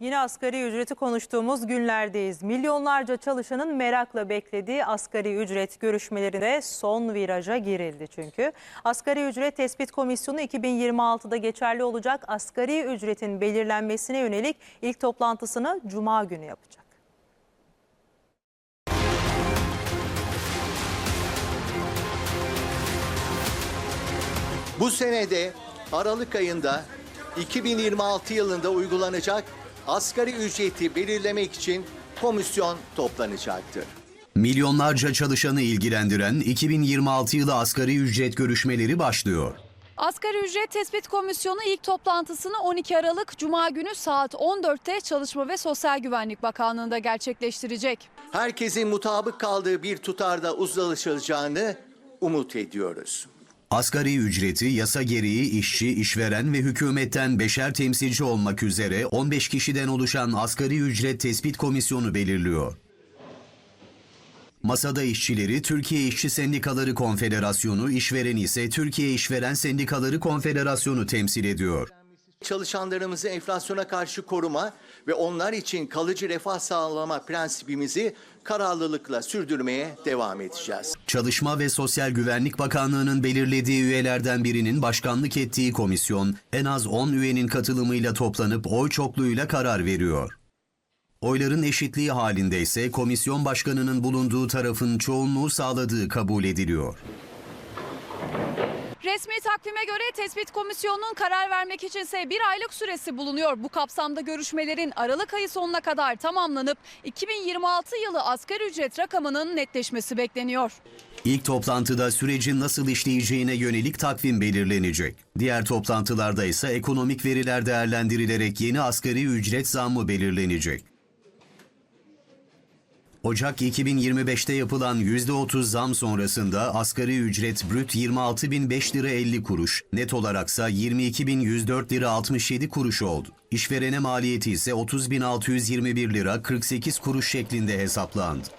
Yine asgari ücreti konuştuğumuz günlerdeyiz. Milyonlarca çalışanın merakla beklediği asgari ücret görüşmelerinde son viraja girildi çünkü. Asgari ücret tespit komisyonu 2026'da geçerli olacak asgari ücretin belirlenmesine yönelik ilk toplantısını cuma günü yapacak. Bu senede Aralık ayında 2026 yılında uygulanacak asgari ücreti belirlemek için komisyon toplanacaktır. Milyonlarca çalışanı ilgilendiren 2026 yılı asgari ücret görüşmeleri başlıyor. Asgari ücret tespit komisyonu ilk toplantısını 12 Aralık Cuma günü saat 14'te Çalışma ve Sosyal Güvenlik Bakanlığı'nda gerçekleştirecek. Herkesin mutabık kaldığı bir tutarda uzlaşılacağını umut ediyoruz. Asgari ücreti yasa gereği işçi, işveren ve hükümetten beşer temsilci olmak üzere 15 kişiden oluşan asgari ücret tespit komisyonu belirliyor. Masada işçileri Türkiye İşçi Sendikaları Konfederasyonu, işvereni ise Türkiye İşveren Sendikaları Konfederasyonu temsil ediyor. Çalışanlarımızı enflasyona karşı koruma ve onlar için kalıcı refah sağlama prensibimizi kararlılıkla sürdürmeye devam edeceğiz. Çalışma ve Sosyal Güvenlik Bakanlığı'nın belirlediği üyelerden birinin başkanlık ettiği komisyon en az 10 üyenin katılımıyla toplanıp oy çokluğuyla karar veriyor. Oyların eşitliği halinde ise komisyon başkanının bulunduğu tarafın çoğunluğu sağladığı kabul ediliyor. Resmi takvime göre tespit komisyonunun karar vermek içinse bir aylık süresi bulunuyor. Bu kapsamda görüşmelerin Aralık ayı sonuna kadar tamamlanıp 2026 yılı asgari ücret rakamının netleşmesi bekleniyor. İlk toplantıda sürecin nasıl işleyeceğine yönelik takvim belirlenecek. Diğer toplantılarda ise ekonomik veriler değerlendirilerek yeni asgari ücret zammı belirlenecek. Ocak 2025'te yapılan %30 zam sonrasında asgari ücret brüt 26.005 lira 50 kuruş, net olaraksa 22.104 lira 67 kuruş oldu. İşverene maliyeti ise 30.621 lira 48 kuruş şeklinde hesaplandı.